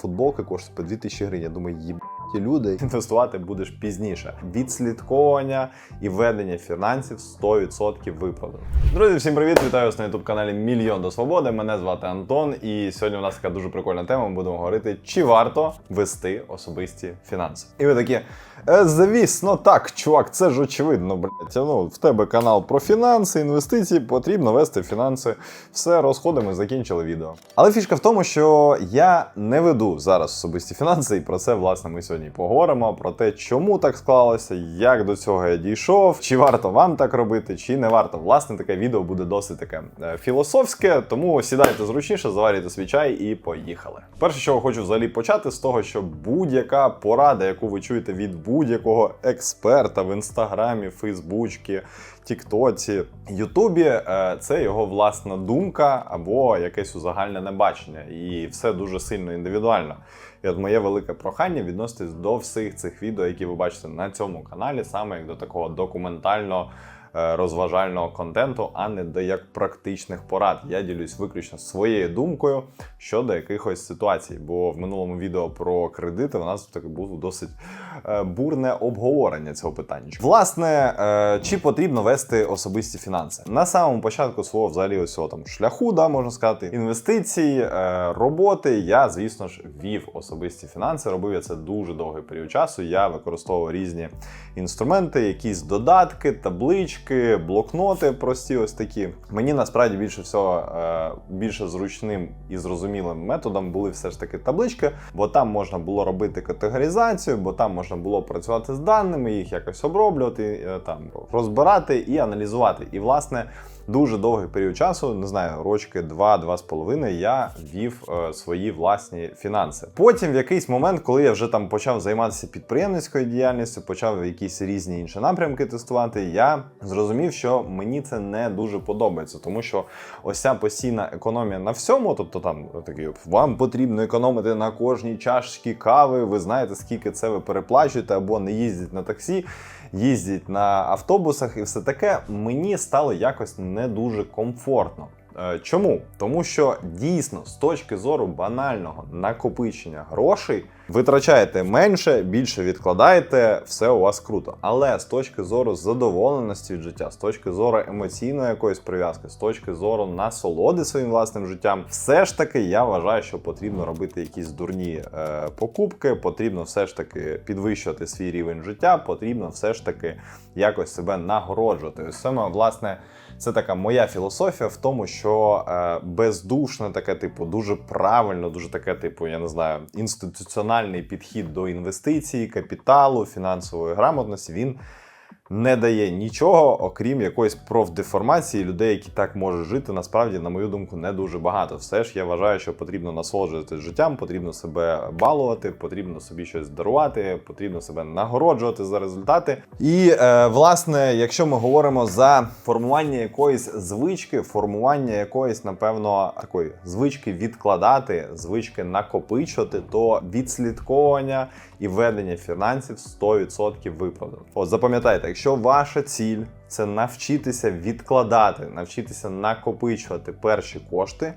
Футболка коштує по 2000 гривень. Я думаю, їб ті люди інвестувати будеш пізніше. Відслідковування і ведення фінансів 100% виправдано. Друзі, всім привіт! Вітаю вас на youtube каналі Мільйон до Свободи. Мене звати Антон, і сьогодні у нас така дуже прикольна тема. Ми будемо говорити, чи варто вести особисті фінанси. І ви такі. «Е, Звісно, так, чувак, це ж очевидно, блядь. Ну, в тебе канал про фінанси, інвестиції, потрібно вести фінанси. Все, розходимо, закінчили відео. Але фішка в тому, що я не веду зараз особисті фінанси, і про це, власне, ми сьогодні поговоримо. Про те, чому так склалося, як до цього я дійшов, чи варто вам так робити, чи не варто. Власне, таке відео буде досить таке е, філософське, тому сідайте зручніше, заварюйте свій чай і поїхали. Перше, що хочу взагалі почати, з того, що будь-яка порада, яку ви чуєте від будь-якого експерта в інстаграмі, Фейсбучці, Тіктоці, Ютубі, е, це його власна думка або якесь узагальнене бачення, і все дуже сильно індивідуально. І от моє велике прохання відноситись до всіх цих відео, які ви бачите на цьому каналі, саме як до такого документального. е, Розважального контенту, а не до як практичних порад. Я ділюсь виключно своєю думкою щодо якихось ситуацій. Бо в минулому відео про кредити у нас таки було досить е, бурне обговорення цього питання. Власне, е, чи потрібно вести особисті фінанси на самому початку свого взагалі ось там шляху, да можна сказати, інвестицій, е, роботи. Я, звісно ж, вів особисті фінанси. Робив я це дуже довгий період часу. Я використовував різні інструменти, якісь додатки, таблички, блокноти прості, ось такі. Мені насправді більше всього більше зручним і зрозумілим методом були все ж таки таблички, бо там можна було робити категоризацію, бо там можна було працювати з даними, їх якось оброблювати, е, там розбирати і аналізувати. І власне. Дуже довгий період часу, не знаю, рочки 2-2 з половиною, я вів е, свої власні фінанси. Потім, в якийсь момент, коли я вже там почав займатися підприємницькою діяльністю, почав якісь різні інші напрямки тестувати, я зрозумів, що мені це не дуже подобається, тому що ось ця постійна економія на всьому, тобто там такий вам потрібно економити на кожній чашці кави. Ви знаєте, скільки це ви переплачуєте, або не їздять на таксі їздять на автобусах і все таке, мені стало якось не дуже комфортно. Е, Чому? Тому що дійсно з точки зору банального накопичення грошей витрачаєте менше, більше відкладаєте, все у вас круто. Але з точки зору задоволеності від життя, з точки зору емоційної якоїсь прив'язки, з точки зору насолоди своїм власним життям, все ж таки я вважаю, що потрібно робити якісь дурні е, покупки, потрібно все ж таки підвищувати свій рівень життя, потрібно все ж таки якось себе нагороджувати. Саме власне. Це така моя філософія в тому, що е, бездушне таке, типу, дуже правильно, дуже таке, типу, я не знаю, інституціональний підхід до інвестицій, капіталу, фінансової грамотності. Він не дає нічого, окрім якоїсь профдеформації людей, які так можуть жити. Насправді, на мою думку, не дуже багато. Все ж я вважаю, що потрібно насолоджуватися життям, потрібно себе балувати, потрібно собі щось дарувати, потрібно себе нагороджувати за результати. І е, власне, якщо ми говоримо за формування якоїсь звички, формування якоїсь, напевно, такої звички відкладати, звички накопичувати, то відслідковування і ведення фінансів 100% виправдано. От запам'ятайте, якщо ваша ціль це навчитися відкладати, навчитися накопичувати перші кошти.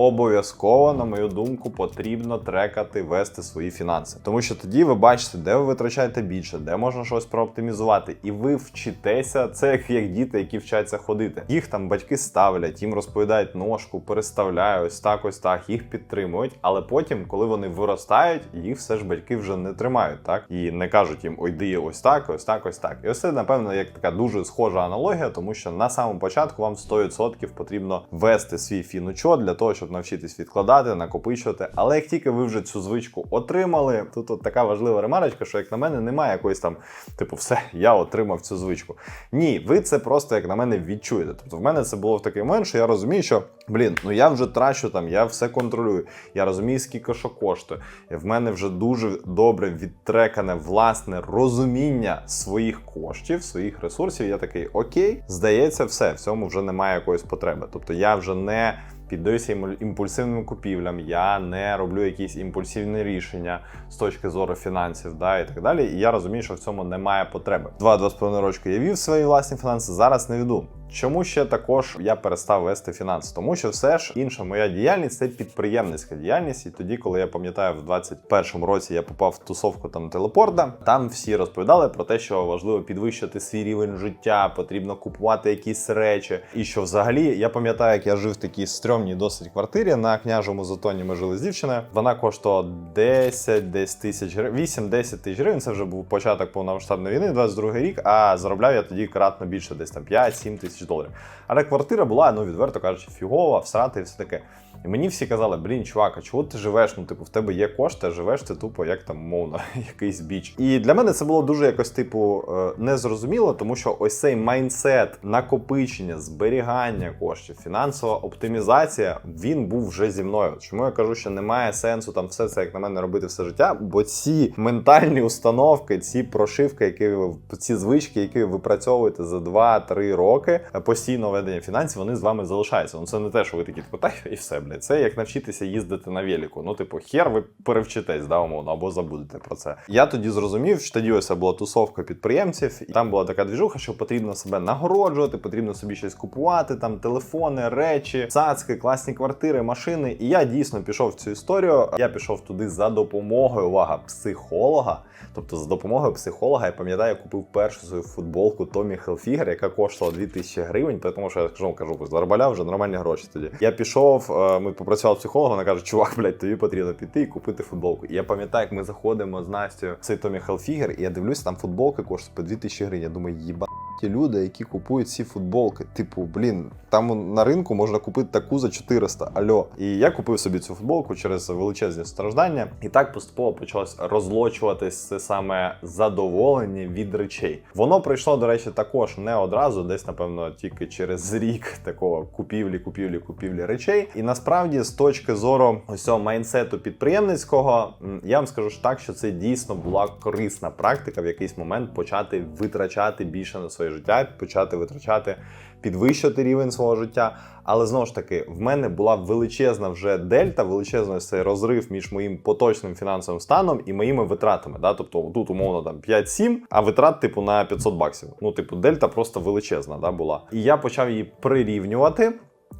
Обов'язково, на мою думку, потрібно трекати, вести свої фінанси, тому що тоді ви бачите, де ви витрачаєте більше, де можна щось прооптимізувати, і ви вчитеся. Це як, як діти, які вчаться ходити. Їх там батьки ставлять, їм розповідають ножку, переставляють ось так, ось так, їх підтримують. Але потім, коли вони виростають, їх все ж батьки вже не тримають, так і не кажуть їм ой, йди ось так, ось так, ось так. І ось це, напевно, як така дуже схожа аналогія, тому що на самому початку вам 100% потрібно вести свій фінучот для того, щоб навчитись відкладати, накопичувати. Але як тільки ви вже цю звичку отримали, тут от така важлива ремарочка, що як на мене немає якоїсь там, типу, все, я отримав цю звичку. Ні, ви це просто як на мене відчуєте. Тобто, в мене це було в такий момент, що я розумію, що блін, ну я вже трачу там, я все контролюю. Я розумію, скільки що коштує. В мене вже дуже добре відтрекане власне розуміння своїх коштів, своїх ресурсів. Я такий окей, здається, все, в цьому вже немає якоїсь потреби. Тобто я вже не піддаюся імпульсивним купівлям, я не роблю якісь імпульсивні рішення з точки зору фінансів, да, і так далі. І я розумію, що в цьому немає потреби. Два-два з половиною рочки я вів свої власні фінанси, зараз не веду. Чому ще також я перестав вести фінанси? Тому що все ж інша моя діяльність це підприємницька діяльність. І тоді, коли я пам'ятаю, в 21-му році я попав в тусовку там телепорта, там всі розповідали про те, що важливо підвищити свій рівень життя, потрібно купувати якісь речі. І що взагалі я пам'ятаю, як я жив в такій стрьомній досить квартирі на княжому затоні. Ми жили з дівчиною. Вона коштувала 10 десь тисяч гривень, 8-10 тисяч гривень. Це вже був початок повномасштабної війни, 22 рік. А заробляв я тоді кратно більше, десь там 5-7 тисяч доларів. Але квартира була, ну відверто кажучи, фігова, всрати і все таке. І мені всі казали, блін, чувак, а чого ти живеш? Ну, типу, в тебе є кошти, а живеш ти тупо, як там мовно, якийсь біч. І для мене це було дуже якось, типу, е, незрозуміло, тому що ось цей майндсет, накопичення, зберігання коштів, фінансова оптимізація, він був вже зі мною. Чому я кажу, що немає сенсу там все це, як на мене, робити все життя? Бо ці ментальні установки, ці прошивки, які ви ці звички, які ви випрацьовуєте за 2-3 роки постійного ведення фінансів, вони з вами залишаються. Ну це не те, що ви такі типу, так і все, блядь. Це як навчитися їздити на велику. Ну, типу, хер ви перевчитесь, да, умовно, або забудете про це. Я тоді зрозумів, що тоді ось була тусовка підприємців, і там була така двіжуха, що потрібно себе нагороджувати, потрібно собі щось купувати, там телефони, речі, цацки, класні квартири, машини. І я дійсно пішов в цю історію. Я пішов туди за допомогою увага психолога. Тобто, за допомогою психолога, я пам'ятаю, я купив першу свою футболку Томі Хелфігер, яка коштувала 2000 гривень, тому що я кажу, кажу, заробляв вже нормальні гроші тоді. Я пішов, е, ми попрацювали з психологом, вона каже, чувак, блядь, тобі потрібно піти і купити футболку. І я пам'ятаю, як ми заходимо з Настю цей Томі Хелфігер, і я дивлюся, там футболки коштують по 2000 гривень. Я думаю, їба. Ті люди, які купують ці футболки, типу, блін, там на ринку можна купити таку за 400, альо. І я купив собі цю футболку через величезні страждання, і так поступово почалось розлочуватись це саме задоволення від речей. Воно прийшло, до речі, також не одразу, десь, напевно, тільки через рік такого купівлі, купівлі, купівлі речей. І насправді, з точки зору ось цього майнсету підприємницького, я вам скажу ж так, що це дійсно була корисна практика в якийсь момент почати витрачати більше на своє життя, почати витрачати, підвищити рівень свого життя. Але знову ж таки, в мене була величезна вже дельта, величезний цей розрив між моїм поточним фінансовим станом і моїми витратами. Да? Тобто тут умовно там 5-7, а витрат, типу, на 500 баксів. Ну, типу, дельта просто величезна да, була. І я почав її прирівнювати.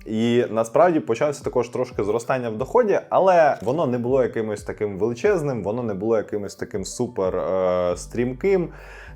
І насправді почався також трошки зростання в доході, але воно не було якимось таким величезним, воно не було якимось таким супер е, стрімким,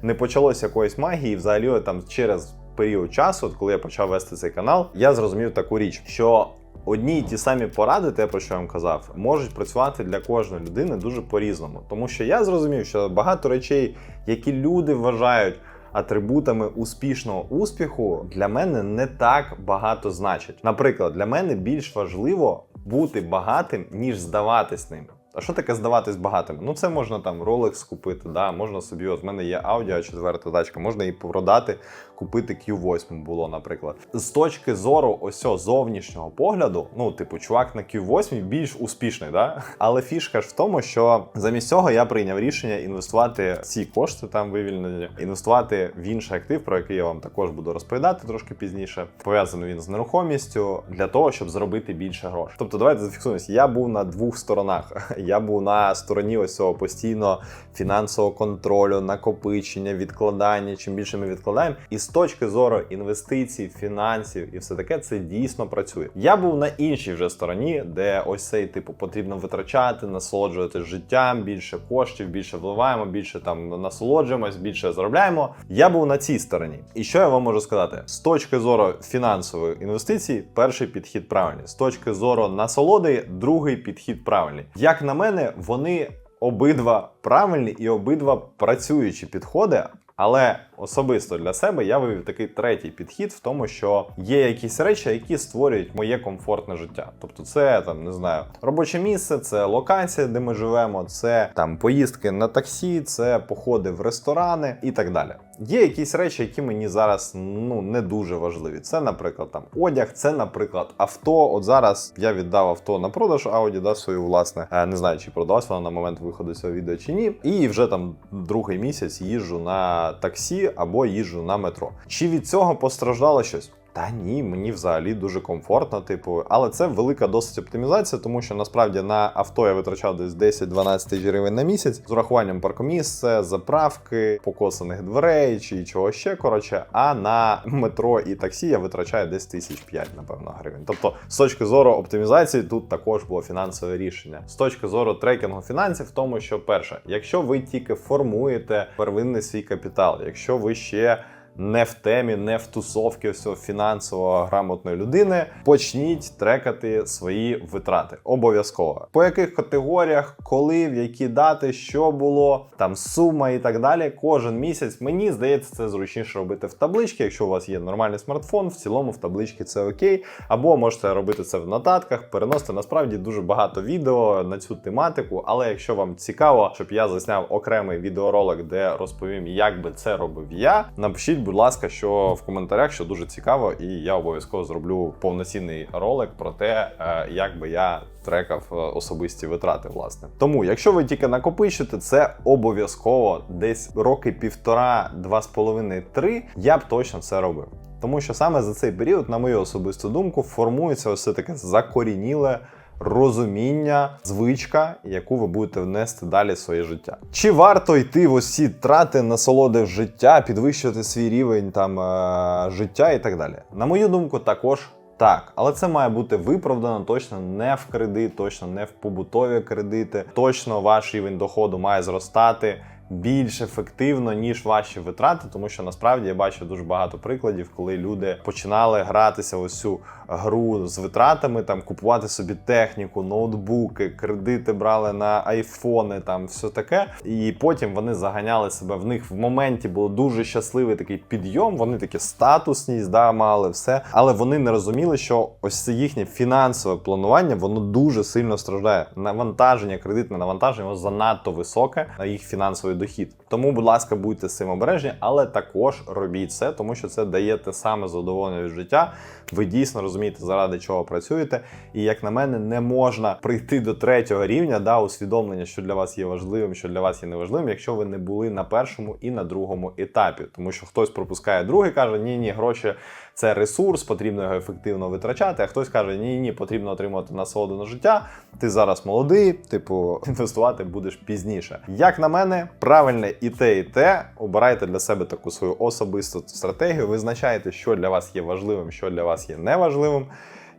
не почалося якоїсь магії. Взагалі, там через період часу, коли я почав вести цей канал, я зрозумів таку річ, що одні й ті самі поради, те про що я вам казав, можуть працювати для кожної людини дуже по-різному. Тому що я зрозумів, що багато речей, які люди вважають атрибутами успішного успіху, для мене не так багато значить. Наприклад, для мене більш важливо бути багатим, ніж здаватись ним. А що таке здаватись багатим? Ну це можна там Rolex купити, да, можна собі, от в мене є Audi четверта тачка, можна її продати, купити Q8 було, наприклад. З точки зору ось зовнішнього погляду, ну, типу, чувак на Q8 більш успішний, да? Але фішка ж в тому, що замість цього я прийняв рішення інвестувати ці кошти там вивільнені, інвестувати в інший актив, про який я вам також буду розповідати трошки пізніше. Пов'язаний він з нерухомістю для того, щоб зробити більше грошей. Тобто, давайте зафіксуємося. Я був на двох сторонах. Я був на стороні ось цього постійно фінансового контролю, накопичення, відкладання. Чим більше ми відкладаємо, і з точки зору інвестицій, фінансів і все таке, це дійсно працює. Я був на іншій вже стороні, де ось цей типу потрібно витрачати, насолоджуватись життям, більше коштів, більше вливаємо, більше там насолоджуємось, більше заробляємо. Я був на цій стороні. І що я вам можу сказати? З точки зору фінансової інвестиції, перший підхід правильний. З точки зору насолоди, другий підхід правильний. Як на мене, вони обидва правильні і обидва працюючі підходи. Але особисто для себе я вивів такий третій підхід в тому, що є якісь речі, які створюють моє комфортне життя. Тобто, це там не знаю, робоче місце, це локація, де ми живемо, це там поїздки на таксі, це походи в ресторани і так далі. Є якісь речі, які мені зараз ну не дуже важливі. Це, наприклад, там одяг, це, наприклад, авто. От зараз я віддав авто на продаж Audi, да, свою власне. Е, Не знаю, чи продалась вона на момент виходу цього відео чи ні. І вже там другий місяць їжджу на таксі або їжджу на метро. Чи від цього постраждало щось? Та ні, мені взагалі дуже комфортно, типу, але це велика досить оптимізація, тому що насправді на авто я витрачав десь 10-12 тисяч гривень на місяць з урахуванням паркомісця, заправки, покосаних дверей чи чого ще. Коротше, а на метро і таксі я витрачаю десь тисяч 5, напевно, гривень. Тобто, з точки зору оптимізації, тут також було фінансове рішення. З точки зору трекінгу фінансів, в тому, що перше, якщо ви тільки формуєте первинний свій капітал, якщо ви ще не в темі, не в тусовки всього фінансово грамотної людини. Почніть трекати свої витрати. Обов'язково. По яких категоріях, коли, в які дати, що було, там сума і так далі. Кожен місяць. Мені здається, це зручніше робити в табличці. Якщо у вас є нормальний смартфон, в цілому в табличці це окей. Або можете робити це в нотатках, переносити насправді дуже багато відео на цю тематику. Але якщо вам цікаво, щоб я засняв окремий відеоролик, де розповім, як би це робив я, напишіть, будь ласка, що в коментарях, що дуже цікаво, і я обов'язково зроблю повноцінний ролик про те, е, як би я трекав е, особисті витрати. Власне, тому, якщо ви тільки накопичите, це обов'язково десь роки півтора, два з половиною, три, я б точно це робив. Тому що саме за цей період, на мою особисту думку, формується ось таке закорініле розуміння, звичка, яку ви будете внести далі в своє життя. Чи варто йти в усі трати, насолоди життя, підвищувати свій рівень там е- життя і так далі? На мою думку, також. Так, але це має бути виправдано точно не в кредит, точно не в побутові кредити. Точно ваш рівень доходу має зростати більш ефективно, ніж ваші витрати, тому що насправді я бачу дуже багато прикладів, коли люди починали гратися ось цю гру з витратами, там купувати собі техніку, ноутбуки, кредити брали на айфони, там все таке. І потім вони заганяли себе. В них в моменті було дуже щасливий такий підйом. Вони такі статусність, да, мали все, але вони не розуміли, що ось це їхнє фінансове планування воно дуже сильно страждає. Навантаження, кредитне навантаження воно занадто високе на їх фінансовий дохід. Тому, будь ласка, будьте з цим обережні, але також робіть це, тому що це дає те саме задоволення від життя. Ви дійсно розумієте, заради чого працюєте. І як на мене, не можна прийти до третього рівня, да, усвідомлення, що для вас є важливим, що для вас є неважливим, якщо ви не були на першому і на другому етапі. Тому що хтось пропускає другий, каже: ні, ні, гроші це ресурс, потрібно його ефективно витрачати. А хтось каже, ні, ні, потрібно отримувати насолоду на життя. Ти зараз молодий, типу, інвестувати будеш пізніше. Як на мене, правильне і те, і те. Обирайте для себе таку свою особисту стратегію, визначайте, що для вас є важливим, що для вас є неважливим.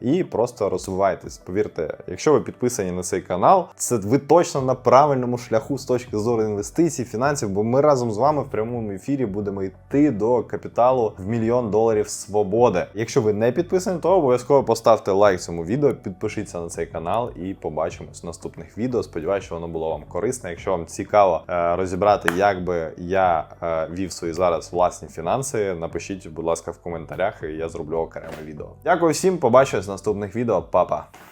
І просто розвивайтесь. Повірте, якщо ви підписані на цей канал, це ви точно на правильному шляху з точки зору інвестицій, фінансів, бо ми разом з вами в прямому ефірі будемо йти до капіталу в мільйон доларів свободи. Якщо ви не підписані, то обов'язково поставте лайк цьому відео, підпишіться на цей канал і побачимось в наступних відео. Сподіваюся, що воно було вам корисне. Якщо вам цікаво е, розібрати, як би я е, вів свої зараз власні фінанси, напишіть, будь ласка, в коментарях, і я зроблю окреме відео. Дякую всім, побачимось наступних відео. Па-па!